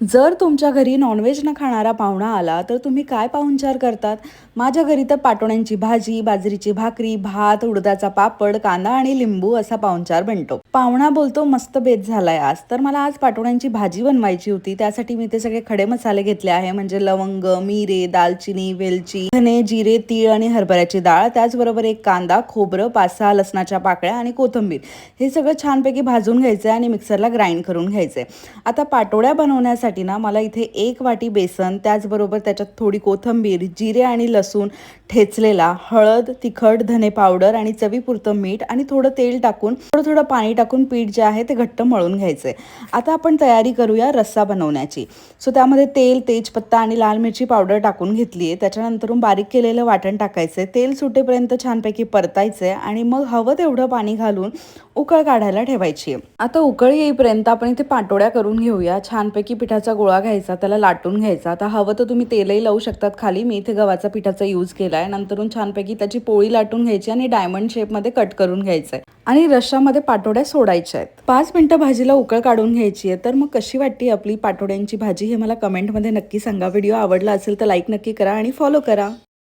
जर तुमच्या घरी नॉनव्हेज न खाणारा पाहुणा आला तर तुम्ही काय पाहुणचार करतात? माझ्या घरी तर पाटोण्यांची भाजी बाजरीची भाकरी भात उडदाचा पापड कांदा आणि लिंबू असा पाहुणचार बनतो. पाहुणा बोलतो मस्त बेत झालाय आज. तर मला आज पाटोण्यांची भाजी बनवायची होती. त्यासाठी मी ते सगळे खडे मसाले घेतले आहे. म्हणजे लवंग मिरे दालचिनी वेलची धने जिरे तीळ आणि हरभऱ्याची डाळ त्याचबरोबर एक कांदा खोबरं पाच सहा लसणाच्या पाकळ्या आणि कोथिंबीर. हे सगळं छानपैकी भाजून घ्यायचं आणि मिक्सरला ग्राइंड करून घ्यायचंय. आता पाटोळ्या बनवण्यासाठी ना मला इथे एक वाटी बेसन त्याचबरोबर त्याच्यात थोडी कोथिंबीर जिरे आणि लसूण ठेचलेला हळद तिखट धने पावडर आणि चवीपुरतं मीठ आणि थोडं तेल टाकून थोडं थोडं पाणी टाकून पीठ जे आहे ते घट्ट मळून घ्यायचे. आता आपण तयारी करूया रस्सा बनवण्याची. सो त्यामध्ये तेल तेजपत्ता आणि लाल मिरची पावडर टाकून घेतली आहे त्याच्यानंतरून बारीक केलेलं वाटण टाकायचंय तेल सुटेपर्यंत छानपैकी परतायचंय आणि मग हवं तेवढं पाणी घालून उकळ काढायला ठेवायची. आहे आता उकळ येईपर्यंत आपण इथे पाटोळ्या करून घेऊया. छानपैकी पिठाचा गोळा घ्यायचा त्याला लाटून घ्यायचा. आता हवं तर तुम्ही तेलही लावू शकतात खाली. मी इथे गव्हाचा पिठाचा यूज केला आहे नंतरून छानपैकी त्याची पोळी लाटून घ्यायची आणि डायमंड शेपमध्ये कट करून घ्यायचं आहे आणि रशामध्ये पाटोड्या सोडायच्या आहेत. पाच मिनटं भाजीला उकळ काढून घ्यायची आहे. तर मग कशी वाटते आपली पाटोड्यांची भाजी हे मला कमेंटमध्ये नक्की सांगा. व्हिडिओ आवडला असेल तर लाईक नक्की करा आणि फॉलो करा.